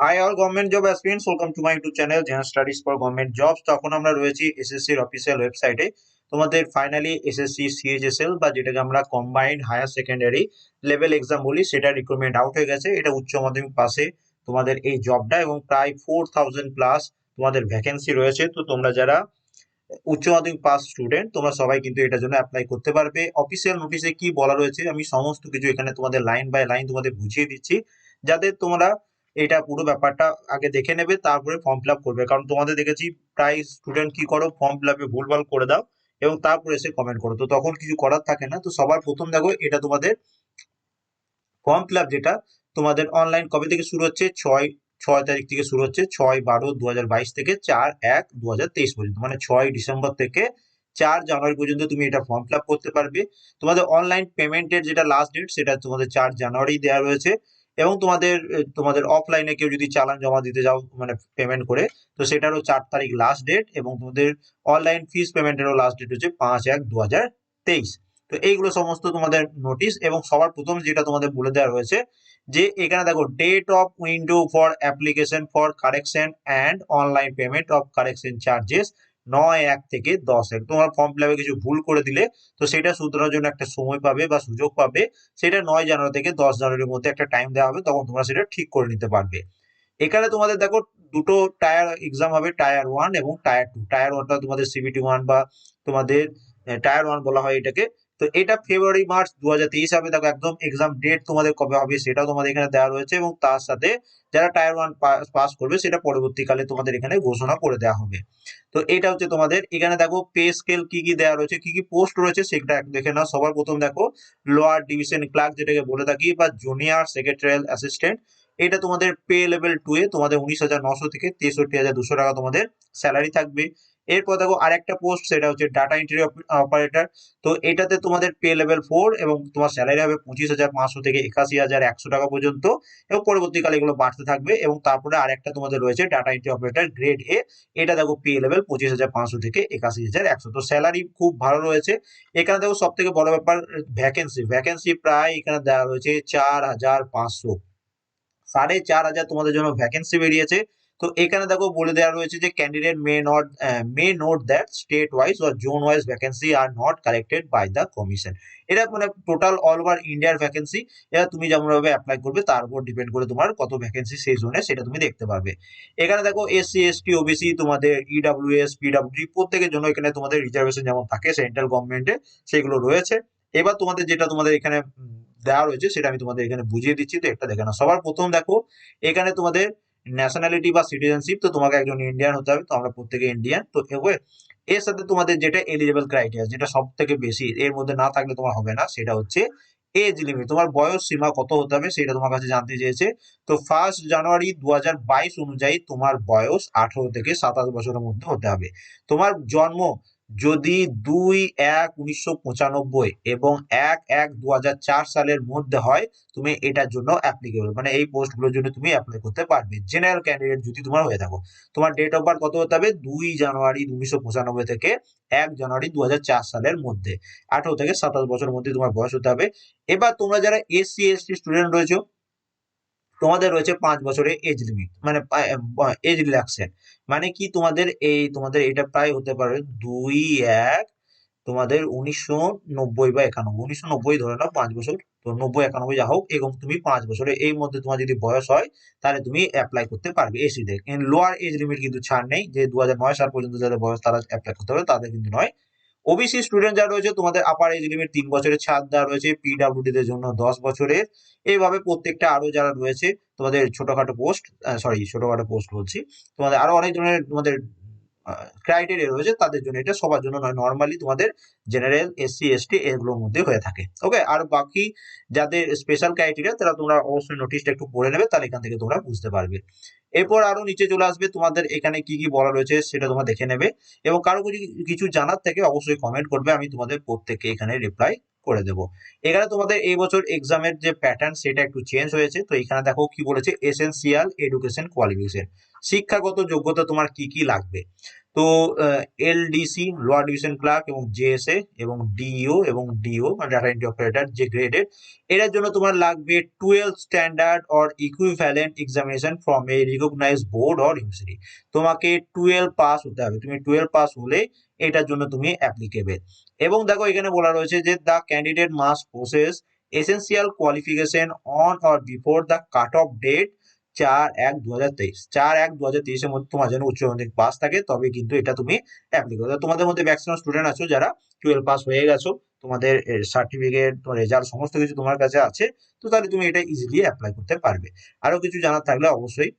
Hi all government job aspirants welcome to my YouTube channel general studies for government jobs তখন আমরা রয়েছি এসএসসির official ওয়েবসাইটে তোমাদের ফাইনালি এসএসসি সিএইচএসএল বা যেটাকে আমরা combined higher secondary level exam বলি, সেটা রিক্রুটমেন্ট আউট হয়ে গেছে। এটা উচ্চ মাধ্যমিক পাশে তোমাদের এই জবটা এবং প্রায় ফোর থাউজেন্ড প্লাস তোমাদের ভ্যাকেন্সি রয়েছে। তো তোমরা যারা উচ্চ মাধ্যমিক পাস স্টুডেন্ট তোমরা সবাই কিন্তু এটার জন্য অ্যাপ্লাই করতে পারবে। অফিসিয়াল নোটিশে কি বলা রয়েছে, আমি সমস্ত কিছু এখানে তোমাদের লাইন বাই লাইন তোমাদের বুঝিয়ে দিচ্ছি। যাতে তোমরা এটা পুরো ব্যাপারটা আগে দেখে নেবে, তারপরে ফর্ম ফিল আপ করবে। কারণ তোমাদের দেখেছি, প্রায় স্টুডেন্ট কি করো ফর্ম ফিল আপে ভুলভাল করে দাও এবং তারপরে এসে কমেন্ট করো। তো তখন কিছু করার থাকে না। তো সবার প্রথম দেখো, এটা তোমাদের ফর্ম ফিল আপ যেটা, তোমাদের অনলাইন কবে থেকে শুরু হচ্ছে? ছয় ছয় তারিখ থেকে শুরু হচ্ছে, ছয় বারো দু থেকে চার এক দু পর্যন্ত। মানে ছয় ডিসেম্বর থেকে চার জানুয়ারি পর্যন্ত তুমি এটা ফর্ম ফিল করতে পারবে। তোমাদের অনলাইন পেমেন্টের যেটা লাস্ট ডেট সেটা তোমাদের চার জানুয়ারি দেওয়া রয়েছে। এবং তোমাদের তোমাদের অফলাইনে কেউ যদি চালান জমা দিতে যাও মানে পেমেন্ট করে, তো সেটারও চার তারিখ লাস্ট ডেট এবং তোমাদের অনলাইন ফিস পেমেন্টেরও লাস্ট ডেট হচ্ছে পাঁচ এক দু তো এইগুলো সমস্ত তোমাদের নোটিশ এবং সবার প্রথম যেটা তোমাদের বলে দেওয়া রয়েছে যে এখানে দেখো date of window for application for correction and online payment of correction charges নয়, এক থেকে দশ। এক, তোমার ফর্ম ফিল কিছু ভুল করে দিলে, তো সেটা শুধরানোর জন্য একটা সময় পাবে বা সুযোগ পাবে। সেটা নয় জানুয়ারি থেকে দশ জানুয়ারির মধ্যে একটা টাইম দেওয়া হবে, তখন তোমরা সেটা ঠিক করে নিতে পারবে। এখানে তোমাদের দেখো দুটো টায়ার এক্সাম হবে টায়ার ওয়ান এবং টায়ার টু টায়ার ওয়ানটা তোমাদের সিবিটি ওয়ান বা তোমাদের টায়ার ওয়ান বলা হয় এটাকে। তো এটা ফেব্রুয়ারি মার্চ দু হাজার তেইশ হবে দেখো একদম এক্সাম ডেট তোমাদের কবে হবে সেটাও তোমাদের এখানে দেওয়া রয়েছে এবং তার সাথে যারা টায়ার ওয়ান পাস করবে সেটা পরবর্তীকালে তোমাদের এখানে ঘোষণা করে দেওয়া হবে। তো এটা হচ্ছে তোমাদের, এখানে দেখো পে স্কেল কি কি দেওয়া রয়েছে, কি কি পোস্ট রয়েছে সেটা দেখে নাও। সবার প্রথম দেখো লোয়ার ডিভিশন ক্লার্ক যেটাকে বলে থাকি বা জুনিয়র সেক্রেটারিয়াল অ্যাসিস্ট্যান্ট এটা তোমাদের পে লেভেল টু এ তোমাদের উনিশ হাজার নশো থেকে তেষট্টি হাজার দুশো টাকা তোমাদের স্যালারি থাকবে। এরপর দেখো আরেকটা পোস্ট সেটা হচ্ছে ডাটা এন্ট্রি অপারেটর তো এটাতে তোমাদের পে লেভেল ফোর এবং তোমার স্যালারি হবে পঁচিশ হাজার পাঁচশো থেকে একাশি হাজার একশো টাকা পর্যন্ত এবং পরবর্তীকালে এগুলো বাড়তে থাকবে এবং তারপরে আরেকটা তোমাদের রয়েছে data entry operator grade A এটা দেখো পে লেভেল পঁচিশ হাজার পাঁচশো থেকে একাশি হাজার একশো। তো স্যালারি খুব ভালো রয়েছে। এখানে দেখো সব থেকে বড় ব্যাপার ভ্যাকেন্সি ভ্যাকেন্সি প্রায় এখানে দেওয়া রয়েছে চার হাজার পাঁচশো। সাড়ে চার হাজার তোমাদের জন্য ভ্যাকেন্সি বেরিয়েছে। তো এখানে দেখো বলে দেওয়া রয়েছে যে candidate may not may note that state wise or zone wise vacancy are not collected by the commission এটা মানে টোটাল অল ওভার ইন্ডিয়ার ভ্যাকেন্সি এটা তুমি যেমনভাবে অ্যাপ্লাই করবে তার উপর ডিপেন্ড করে তোমার কত ভ্যাকেন্সি সেই জোনে সেটা তুমি দেখতে পারবে। এখানে দেখো এসসি এসটি ওবিসি তোমাদের E ইডাব্লিউএস পিডাব্লিউডি প্রত্যেকের জন্য এখানে তোমাদের রিজার্ভেশন যেমন থাকে সেন্ট্রাল গভর্নমেন্টে সেগুলো রয়েছে। এবার তোমাদের যেটা তোমাদের এখানে দেওয়া রয়েছে সেটা আমি তোমাদের এখানে বুঝিয়ে দিচ্ছি, তো একটা দেখে না সবার প্রথম দেখো, এখানে তোমাদের ন্যাশনালিটি বা সিটিজেনশিপ তো তোমাকে একজন ইন্ডিয়ান হতে হবে, তো আমরা প্রত্যেকে ইন্ডিয়ান তো এবার এর সাথে তোমাদের যেটা এলিজিবল ক্রাইটেরিয়া যেটা সব থেকে বেশি, এর মধ্যে না থাকলে তোমার হবে না, সেটা হচ্ছে এজ লিমিট তোমার বয়স সীমা কত হতে হবে, সেটা তোমার কাছে জানতে চেয়েছে, তো ফার্স্ট জানুয়ারি দু হাজার বাইশ অনুযায়ী তোমার বয়স আঠারো থেকে সাতাশ বছরের মধ্যে হতে হবে, তোমার জন্ম যদি দুই এক উনিশশো পঁচানব্বই এবং এক এক দু সালের মধ্যে হয়, তুমি এটার জন্য অ্যাপ্লিকেবল মানে এই পোস্টগুলোর জন্য তুমি অ্যাপ্লাই করতে পারবে। জেনারেল ক্যান্ডিডেট যদি তোমার হয়ে থাকো, তোমার ডেট অফ বার্থ কত হতে হবে? দুই জানুয়ারি উনিশশো পঁচানব্বই থেকে এক জানুয়ারি দু হাজার চার সালের মধ্যে। আঠারো থেকে সাতাশ বছরের মধ্যে তোমার বয়স হতে হবে। এবার তোমরা যারা এসসি এসটি স্টুডেন্ট রয়েছে তোমাদের রয়েছে পাঁচ বছরের এজ লিমিট মানে এজ রিল্যাক্সেন মানে কি তোমাদের এই, তোমাদের এটা প্রায় হতে পারে দুই এক, তোমাদের উনিশশো নব্বই বা একানব্বই, উনিশশো নব্বই ধরে নাও পাঁচ বছর, তো নব্বই, একানব্বই যা হোক, এবং তুমি পাঁচ বছরের এই মধ্যে তোমার যদি বয়স হয়, তাহলে তুমি অ্যাপ্লাই করতে পারবে এসি দের লোয়ার এজ লিমিট কিন্তু ছাড় নেই, যে দু হাজার নয় সাল পর্যন্ত যাদের বয়স তারা অ্যাপ্লাই করতে পারবে, তাদের কিন্তু নয়। ওবিসি স্টুডেন্ট যা রয়েছে, তোমাদের আপার এজ লিমিট তিন বছরের ছাদ দেওয়া রয়েছে পিডাব্লিউডি দের জন্য দশ বছরের এইভাবে প্রত্যেকটা আরও যারা রয়েছে, তোমাদের ছোটখাটো পোস্ট সরি ছোটখাটো পোস্ট বলছি, তোমাদের আরও অনেক ধরনের তোমাদের ক্রাইটেরিয়া রয়েছে তাদের জন্য। এটা সবার জন্য নয় নর্মালি তোমাদের জেনারেল এসসি এসটি এগুলোর মধ্যে হয়ে থাকে। ওকে আর বাকি যাদের স্পেশাল ক্রাইটেরিয়া তারা তোমরা অবশ্যই নোটিশটা একটু পড়ে নেবে, তাহলে এখান থেকে তোমরা বুঝতে পারবে। এরপর আরও নিচে চলে আসবে, তোমাদের এখানে কি কি বলা রয়েছে সেটা তোমরা দেখে নেবে। এবং কারও কিছু জানার থেকে, অবশ্যই কমেন্ট করবে, আমি তোমাদের প্রত্যেককে এখানে রিপ্লাই করে দেবো। এখানে তোমাদের এই বছর এক্সামের যে প্যাটার্ন সেটা একটু চেঞ্জ হয়েছে। তো এখানে দেখো কি বলেছে এসেন্সিয়াল এডুকেশন কোয়ালিফিকেশন শিক্ষাগত যোগ্যতা তোমার কি কি লাগবে? তো এলডিসি, লোয়ার ডিভিশন ক্লার্ক এবং জেএসএ এবং ডিইও এবং ডিও মানে ডাটা এন্ট্রি অপারেটর যে গ্রেডেড এটার জন্য তোমার লাগবে twelve standard or equivalent examination from a recognise board or university তোমাকে টুয়েলভ পাস হতে হবে। তুমি টুয়েলভ পাস হলে এটার জন্য তুমি অ্যাপ্লিকেবল এবং দেখো, এখানে বলা রয়েছে যে the candidate must process essential qualification on or before the cut off date চার এক দু হাজার তেইশ। চার এক দু হাজার তেইশের মধ্যে তোমার যেন উচ্চ মাধ্যমিক পাস থাকে, তবে কিন্তু এটা তুমি অ্যাপ্লিকেবল তোমাদের মধ্যে ম্যাক্সিমাম স্টুডেন্ট আছো যারা টুয়েলভ পাস হয়ে গেছো, তোমাদের সার্টিফিকেট রেজাল্ট সমস্ত কিছু তোমার কাছে আছে, তো তাহলে তুমি এটা ইজিলি অ্যাপ্লাই করতে পারবে। আরও কিছু জানার থাকলে অবশ্যই।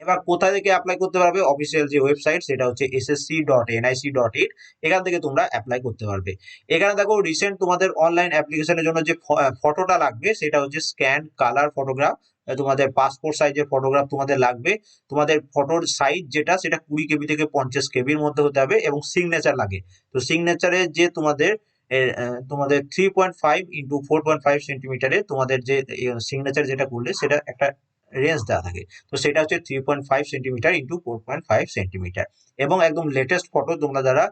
এবার কোথায় থেকে অ্যাপ্লাই করতে পারবে? অফিসিয়াল যে ওয়েবসাইট সেটা হচ্ছে SSC dot NIC dot in এখান থেকে তোমরা অ্যাপ্লাই করতে পারবে। এখানে দেখো রিসেন্ট তোমাদের অনলাইন অ্যাপ্লিকেশনের জন্য যে ফটোটা লাগবে, সেটা হচ্ছে স্ক্যান কালার ফটোগ্রাফ তোমাদের পাসপোর্ট সাইজের ফটোগ্রাফ তোমাদের লাগবে। তোমাদের ফটোর সাইজ যেটা, সেটা কুড়ি কেবি থেকে পঞ্চাশ কেবির মধ্যে হতে হবে এবং সিগনেচার লাগে। তো সিগনেচারে যে তোমাদের তোমাদের three point five into four point five সেন্টিমিটারে তোমাদের যে সিগনেচার যেটা করলে, সেটা একটা রেঞ্জ দেওয়া থাকে। তো সেটা হচ্ছে three point five centimetre into four point five centimetre এবং একদম লেটেস্ট ফটো তোমরা যারা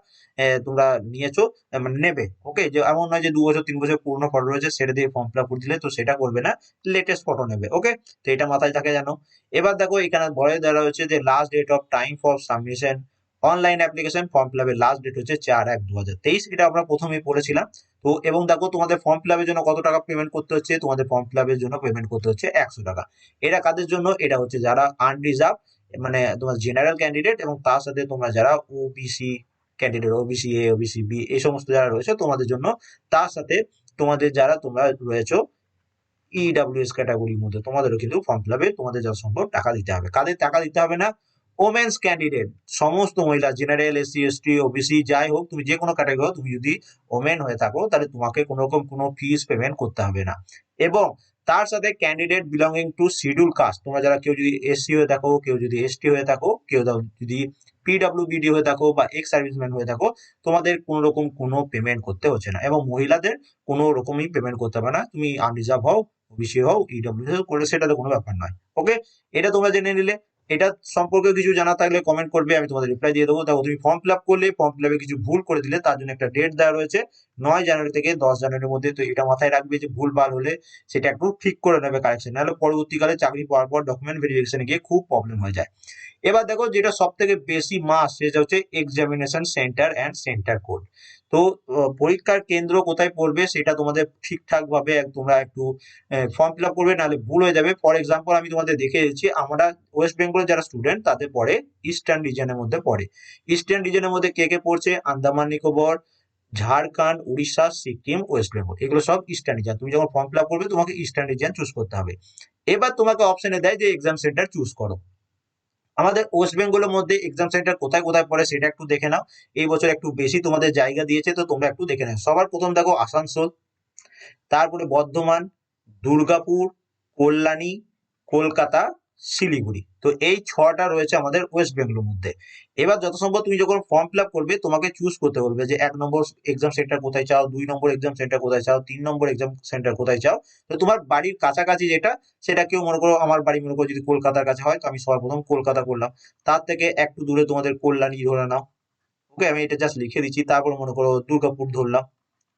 তোমরা নিয়েছো মানে নেবে ওকে যে এমন নয় যে দু বছর, তিন বছর পুরনো ফটো রয়েছে সেটা দিয়ে ফর্ম ফিল আপ করে দিলে তো সেটা করবে না লেটেস্ট ফটো নেবে ওকে তো এটা মাথায় থাকে জানো এবার দেখো এখানে বলে দেওয়া হচ্ছে যে last date of time for submission online application form fill আপের লাস্ট ডেট হচ্ছে চার এক দু হাজার তেইশ, এটা আমরা প্রথমেই পড়েছিলাম। তো, এবং দেখো, তোমাদের ফর্ম ফিল আপের জন্য কত টাকা পেমেন্ট করতে হচ্ছে? তোমাদের ফর্ম ফিল আপের জন্য পেমেন্ট করতে হচ্ছে একশো টাকা। এটা কাদের জন্য? এটা হচ্ছে যারা আনরিজার্ভ মানে তোমার জেনারেল ক্যান্ডিডেট এবং তার সাথে তোমরা যারা OBC candidate OBC A OBC B এই সমস্ত যারা রয়েছে, তোমাদের জন্য তার সাথে তোমাদের যারা তোমরা রয়েছো ইডাব্লিউএস ক্যাটাগরির মধ্যে, তোমাদেরও কিন্তু ফর্ম ফিল আপে তোমাদের যত সম্ভব টাকা দিতে হবে। কাদের টাকা দিতে হবে না? ওমেন্স ক্যান্ডিডেট সমস্ত মহিলা জেনারেল এসসি এসটি ওবিসি যাই হোক, তুমি যে কোনো ক্যাটাগরি তুমি যদি ওমেন হয়ে থাকো, তাহলে তোমাকে কোনো রকম কোনো ফিস পেমেন্ট করতে হবে না। এবং তার সাথে candidate belonging to schedule caste তোমরা যারা কেউ যদি এসসি হয়ে থাকো, কেউ যদি এসটি হয়ে থাকো, কেউ যদি পিডাব্লিউবিডি হয়ে থাকো বা এক্স সার্ভিসম্যান হয়ে থাকো, তোমাদের কোনো রকম কোনো পেমেন্ট করতে হচ্ছে না। এবং মহিলাদের কোনো রকমই পেমেন্ট করতে হবে না। তুমি আনরিজার্ভ হও ওবিসি হও ইডব্লিউ করলে সেটাতে কোনো ব্যাপার নয়। ওকে এটা তোমরা জেনে নিলে। এটা সম্পর্কে কিছু জানা থাকলে কমেন্ট করবে, আমি তোমাদের রিপ্লাই দিয়ে দেবো। দেখো, তুমি ফর্ম ফিল আপ করলে ফর্ম ফিল আপে কিছু ভুল করে দিলে, তার জন্য একটা ডেট দেওয়া রয়েছে, নয় জানুয়ারি থেকে দশ জানুয়ারির মধ্যে। তো এটা মাথায় রাখবে যে ভুল ভালো হলে সেটা একটু ঠিক করে নেবে কারেকশন নাহলে পরবর্তীকালে চাকরি পাওয়ার পর ডকুমেন্ট ভেরিফিকেশনে গিয়ে খুব প্রবলেম হয়ে যায়। এবার দেখো যেটা সব থেকে বেশি মাস সেটা হচ্ছে examination centre and centre code তো পরীক্ষার কেন্দ্র কোথায় পড়বে সেটা তোমাদের ঠিকঠাক ভাবে তোমরা একটু ফর্ম ফিল আপ করবে, নাহলে ভুল হয়ে যাবে। ফর এক্সাম্পল আমি তোমাদের দেখে দিচ্ছি, আমরা ওয়েস্ট বেঙ্গলের যারা স্টুডেন্ট তাদের পড়ে ইস্টার্ন রিজনের মধ্যে পড়ে। ইস্টার্ন রিজনের মধ্যে কে কে পড়ছে? আন্দামান, নিকোবর, ঝাড়খণ্ড, উড়িষ্যা, সিকিম ওয়েস্ট বেঙ্গল এগুলো সব ইস্টার্ন রিজন তুমি যখন ফর্ম ফিল আপ করবে, তোমাকে ইস্টার্ন রিজন চুজ করতে হবে। এবার তোমাকে অপশনে দেয় যে এক্সাম সেন্টার চুজ করো। আমাদের ওয়েস্ট বেঙ্গলের মধ্যে এক্সাম সেন্টার কোথায় কোথায় পড়ে সেটা একটু দেখে নাও। এই বছর একটু বেশি তোমাদের জায়গা দিয়েছে, তো তোমরা একটু দেখে নাও। সবার প্রথম দেখো আসানসোল, তারপরে বর্ধমান, দুর্গাপুর, কল্যাণী, কলকাতা শিলিগুড়ি। তো এই ছটা রয়েছে আমাদের ওয়েস্ট বেঙ্গলের মধ্যে। এবার যত সম্ভব তুমি যখন ফর্ম ফিল করবে, তোমাকে চুজ করতে বলবে যে এক নম্বর এক্সাম সেন্টার কোথায় চাও, দুই নম্বর এক্সাম সেন্টার কোথায় চাও, তিন নম্বর এক্সাম সেন্টার কোথায় চাও। তো তোমার বাড়ির কাছাকাছি যেটা সেটা কেউ মনে করো, আমার বাড়ি মনে করো যদি কলকাতার কাছে হয়, তো আমি সবার প্রথম কলকাতা করলাম। তার থেকে একটু দূরে তোমাদের কল্যাণী ধরে নাও। ওকে আমি এটা জাস্ট লিখে দিচ্ছি, তারপর মনে করো দুর্গাপুর ধরলাম।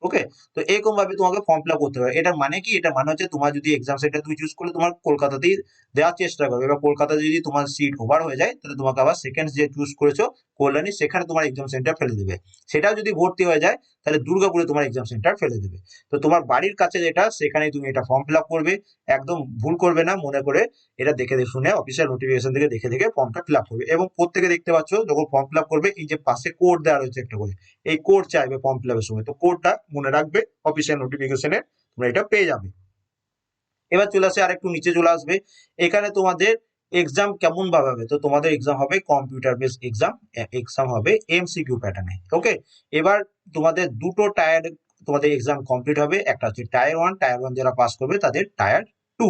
ওকে তো এরকম ভাবে তোমাকে ফর্ম ফিল করতে হবে। এটা মানে কি? এটা মানে হচ্ছে তোমার যদি এক্সাম সেন্টার তুমি চুজ করলে তোমার কলকাতাতেই দেওয়ার চেষ্টা করবে। এবার কলকাতা যদি তোমার সিট ওভার হয়ে যায়, তাহলে তোমাকে আবার সেকেন্ড যে চুজ করেছ, কল্যাণী, সেখানে তোমার এক্সাম সেন্টার ফেলে দেবে। সেটাও যদি ভর্তি হয়ে যায় তাহলে দুর্গাপুরে তোমার এক্সাম সেন্টার ফেলে দেবে। তো তোমার বাড়ির কাছে যেটা সেখানে তুমি এটা ফর্ম ফিল করবে। একদম ভুল করবে না, মনে করে এটা দেখে দেখে শুনে অফিসিয়াল নোটিফিকেশন থেকে দেখে দেখে ফর্মটা ফিল করবে। এবং প্রত্যেকে দেখতে পাচ্ছ, যখন ফর্ম ফিল করবে, এই যে পাশে কোড দেওয়া রয়েছে একটা করে, এই কোড চাইবে ফর্ম ফিল সময়। তো কোডটা মনে রাখবে অফিসিয়াল নোটিফিকেশনে তোমরা এটা পেয়ে যাবে। এবার চলে আসে আর একটু নিচে চলে আসবে। এখানে তোমাদের এক্সাম কেমন ভাবে হবে তো তোমাদের এক্সাম হবে কম্পিউটার বেস এক্সাম এক্সাম হবে এমসিকিউ প্যাটার্নে ওকে এবার তোমাদের দুটো টায়ার তোমাদের এক্সাম কমপ্লিট হবে, একটা হচ্ছে টায়ার ওয়ান টায়ার ওয়ান যারা পাস করবে তাদের টায়ার টু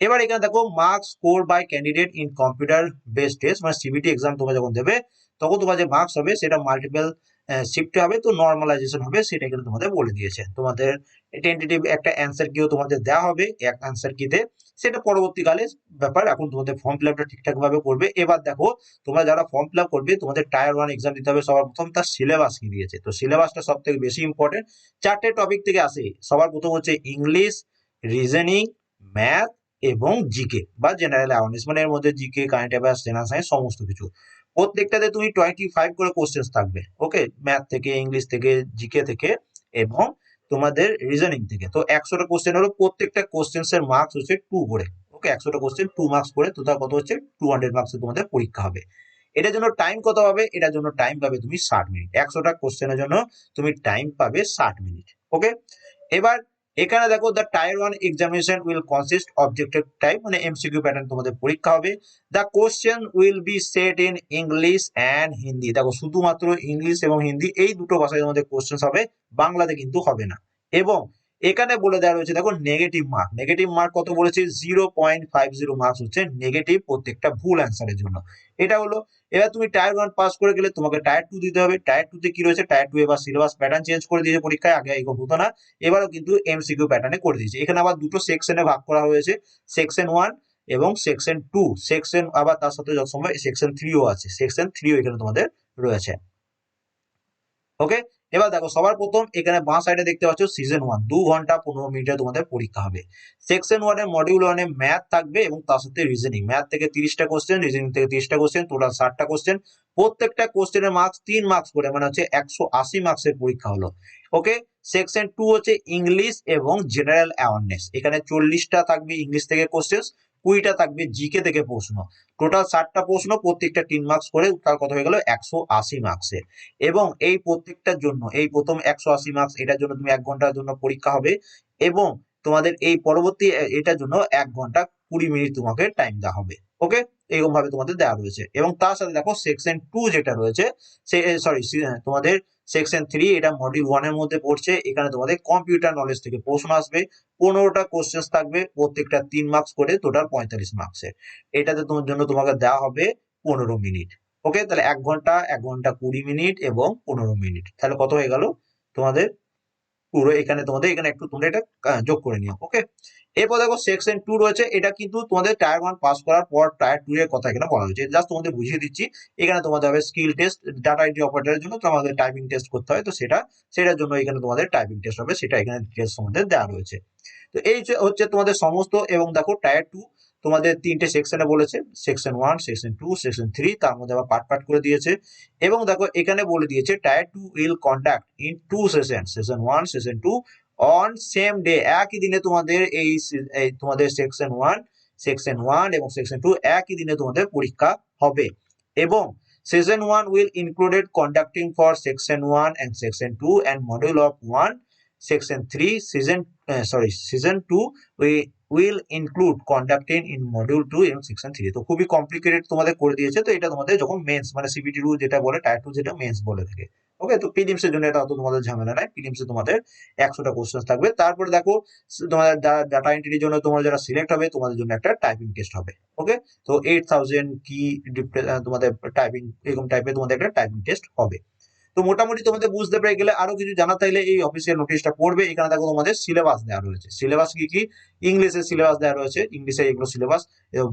এবার এখানে দেখো marks score by candidate in computer base test মানে সিবিটি এক্সাম তোমরা যখন দেবে, তখন তোমার যে মার্কস হবে সেটা মাল্টিপল শিফট হবে, তো নর্মালাইজেশন হবে, সেটা কিন্তু তোমাদের বলে দিয়েছে। তোমাদের টেন্টেটিভ একটা অ্যান্সার কিও তোমাদের দেওয়া হবে, এক অ্যান্সার কিতে। সেটা পরবর্তীকালে ব্যাপার, এখন তোমাদের ফর্ম ফিল আপটা ঠিকঠাক ভাবে করবে। এবার দেখো, তোমরা যারা ফর্ম ফিল আপ করবে, তোমাদের টায়ার ওয়ান এক্সাম দিতে হবে, সবার প্রথম তার সিলেবাস কি দিয়েছে। তো সিলেবাসটা সব থেকে বেশি ইম্পর্টেন্ট চারটে টপিক থেকে আসে, সবার প্রথম হচ্ছে ইংলিশ রিজনিং ম্যাথ এবং জিকে বা জেনারেল অ্যাওয়ারনেস মানে এর মধ্যে GK current affairs general science সমস্ত কিছু। প্রত্যেকটাতে তুমি টোয়েন্টি ফাইভ করে কোশ্চেন থাকবে ওকে ম্যাথ থেকে ইংলিশ থেকে জিকে থেকে এবং তোমাদের রিজনিং থেকে। তো একশোটা কোশ্চেন হলো প্রত্যেকটা কোশ্চেন্স এর মার্কস হচ্ছে টু করে ওকে একশোটা কোশ্চেন টু মার্কস করে টোটাল কত হচ্ছে? টু হান্ড্রেড মার্কসের তোমাদের পরীক্ষা হবে। এটার জন্য টাইম কত হবে এটার জন্য টাইম পাবে তুমি ষাট মিনিট একশোটা কোশ্চেনের জন্য তুমি টাইম পাবে ষাট মিনিট ওকে এবার এখানে দেখো the tier one examination will consist objective type মানে এমসিকিউ প্যাটার্ন তোমাদের পরীক্ষা হবে। The question will be set in English and Hindi দেখো শুধুমাত্র ইংলিশ এবং হিন্দি এই দুটো ভাষায় তোমাদের কোশ্চেন হবে, বাংলাতে কিন্তু হবে না। এবং এখানে বলে দেওয়া রয়েছে, দেখো নেগেটিভ মার্ক নেগেটিভ মার্ক কত বলেছে? Zero point five zero marks হচ্ছে নেগেটিভ প্রত্যেকটা ভুল অ্যান্সারের জন্য। এটা হলো, এবার তুমি টায়ার ওয়ান পাস করে গেলে তোমাকে টায়ার টু দিতে হবে। টায়ার টু তে কি রয়েছে? টায়ার টু এবার সিলেবাস প্যাটার্ন চেঞ্জ করে দিয়েছে পরীক্ষায়, আগে এরকম হতো না। এবারও কিন্তু এমসিকিউ প্যাটার্নে করে দিয়েছে। এখানে আবার দুটো সেকশনে ভাগ করা হয়েছে সেকশন ওয়ান এবং সেকশন টু সেকশন আবার তার সাথে যত সময় সেকশন থ্রিও আছে। সেকশন থ্রিও এখানে তোমাদের রয়েছে। ওকে এবার দেখো সবার প্রথম এখানে বাঁ সাইডে দেখতে পাচ্ছ সিজন ওয়ান দু ঘণ্টা পনেরো মিনিটে তোমাদের পরীক্ষা হবে। সেকশন ওয়ানে মডিউল ওয়ানে ম্যাথ থাকবে এবং তার সাথে রিজনিং ম্যাথ থেকে তিরিশটা কোশ্চেন রিজনিং থেকে তিরিশটা কোশ্চেন টোটাল ষাটটা কোশ্চেন প্রত্যেকটা কোশ্চেনের মার্কস তিন মার্কস করে মানে হচ্ছে একশো আশি মার্কসের পরীক্ষা হলো। ওকে সেকশন টু হচ্ছে ইংলিশ এবং জেনারেল অ্যাওয়ারনেস এখানে চল্লিশটা থাকবে ইংলিশ থেকে কোশ্চেন কুড়িটা থাকবে জিকে থেকে প্রশ্ন। টোটাল ষাটটা প্রশ্ন, প্রত্যেকটা তিন মার্কস করে তার কথা হয়ে গেল একশো আশি মার্কসের এবং এই প্রত্যেকটার জন্য, এই প্রথম একশো আশি মার্কস এটার জন্য তুমি এক ঘণ্টার জন্য পরীক্ষা হবে এবং তোমাদের এই পরবর্তী এটার জন্য এক ঘণ্টা কুড়ি মিনিট তোমাকে টাইম দেওয়া হবে। ওকে এরকম ভাবে তোমাদের দেওয়া রয়েছে। এবং তার সাথে দেখো সেকশন টু যেটা রয়েছে, সে সরি তোমাদের সেকশন থ্রি এটা মডিউল ওয়ানের মধ্যে পড়ছে। এখানে তোমাদের কম্পিউটার নলেজ থেকে প্রশ্ন আসবে। পনেরোটা কোশ্চেন থাকবে, প্রত্যেকটা তিন মার্কস করে টোটাল পঁয়তাল্লিশ মার্কসের এটাতে তোমার জন্য তোমাকে দেওয়া হবে পনেরো মিনিট। ওকে তাহলে এক ঘণ্টা এক ঘণ্টা কুড়ি মিনিট এবং পনেরো মিনিট। তাহলে কত হয়ে গেল? তোমাদের পুরো এখানে তোমাদের, এখানে একটু তোমরা এটা যোগ করে নিও ওকে এরপর দেখো সেকশন টু রয়েছে, এটা কিন্তু তোমাদের টায়ার ওয়ান পাস করার পর টায়ার টু এর কথা এখানে বলা হয়েছে। জাস্ট তোমাদের বুঝিয়ে দিচ্ছি, এখানে তোমাদের হবে স্কিল টেস্ট ডাটা এন্ট্রি অপারেটরের জন্য তোমাদের টাইপিং টেস্ট করতে হয়, তো সেটা, সেটার জন্য এখানে তোমাদের টাইপিং টেস্ট হবে, সেটা এখানে ডিটেলস তোমাদের দেওয়া রয়েছে। তো এই যে হচ্ছে তোমাদের সমস্ত এবং দেখো টায়ার টু তোমাদের তিনটে সেকশনে বলেছে section one section two section three তার মধ্যে আবার পার্ট পার্ট করে দিয়েছে। এবং দেখো এখানে বলে দিয়েছে tier two will conduct in two session session one session two on same day একই দিনে তোমাদের এই তোমাদের সেকশন ওয়ান সেকশন ওয়ান এবং সেকশন টু একই দিনে তোমাদের পরীক্ষা হবে। এবং session one will included conducting for section one and section two and module of one section three season sorry season two will include conducting in module two এবং section three তো খুবই complicated তোমাদের করে দিয়েছে, তো এটা তোমাদের যখন মেন্স মানে সিবিটি টু যেটা বলে টায়ার টু যেটা মেন্স বলে থাকে। ওকে তো প্রিলিমস এর জন্য এটা অত তোমাদের ঝামেলা নাই। প্রিলিমস এ তোমাদের একশোটা কোশ্চেন থাকবে। তারপরে দেখো তোমাদের ডাটা এন্ট্রির জন্য তোমার যারা সিলেক্ট হবে, তোমাদের জন্য একটা টাইপিং টেস্ট হবে। ওকে তো এইট থাউজেন্ড কি তোমাদের টাইপিং এরকম টাইপের তোমাদের একটা টাইপিং টেস্ট হবে। তো মোটামুটি তোমাদের বুঝতে পেরে গেলে আরও কিছু জানা চাইলে এই অফিসিয়াল নোটিশটা পড়বে। এখানে দেখো তোমাদের সিলেবাস দেওয়া রয়েছে। সিলেবাস কি কি? ইংলিশের সিলেবাস দেওয়া রয়েছে। ইংলিশে এগুলো সিলেবাস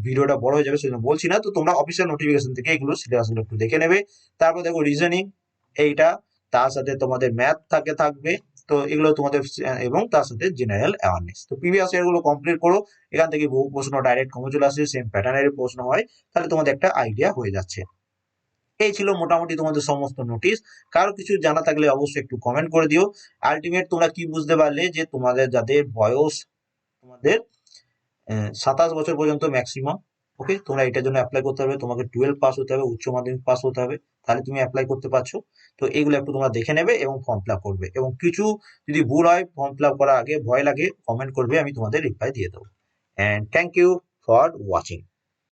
ভিডিওটা বড় হয়ে যাবে, সেজন্য বলছি না। তো তোমরা অফিসিয়াল নোটিফিকেশন থেকে এগুলো সিলেবাসগুলো একটু দেখে নেবে। তারপর দেখো রিজনিং এইটা, তার সাথে তোমাদের ম্যাথ থাকে, থাকবে। তো এগুলো তোমাদের, এবং তার সাথে জেনারেল অ্যাওয়ারনেস তো প্রিভিয়াস ইয়ারগুলো কমপ্লিট করো। এখান থেকে বহু প্রশ্ন ডাইরেক্ট কমে চলে আসে। সেম প্যাটার্নের প্রশ্ন হয়। তাহলে তোমাদের একটা আইডিয়া হয়ে যাচ্ছে। এই ছিল মোটামুটি তোমাদের সমস্ত নোটিশ কারও কিছু জানা থাকলে অবশ্যই একটু কমেন্ট করে দিও। আলটিমেট তোমরা কি বুঝতে পারলে যে তোমাদের যাদের বয়স তোমাদের সাতাশ বছর পর্যন্ত ম্যাক্সিমাম ওকে তোমরা এটার জন্য অ্যাপ্লাই করতে হবে তোমাকে টুয়েলভ পাস হতে হবে, উচ্চ মাধ্যমিক পাস হতে হবে। তাহলে তুমি অ্যাপ্লাই করতে পারছ। তো এগুলো একটু তোমরা দেখে নেবে এবং ফর্ম ফিল করবে। এবং কিছু যদি ভুল হয় ফর্ম ফিল করার আগে ভয় লাগে কমেন্ট করবে, আমি তোমাদের রিপ্লাই দিয়ে দেবো। And thank you for watching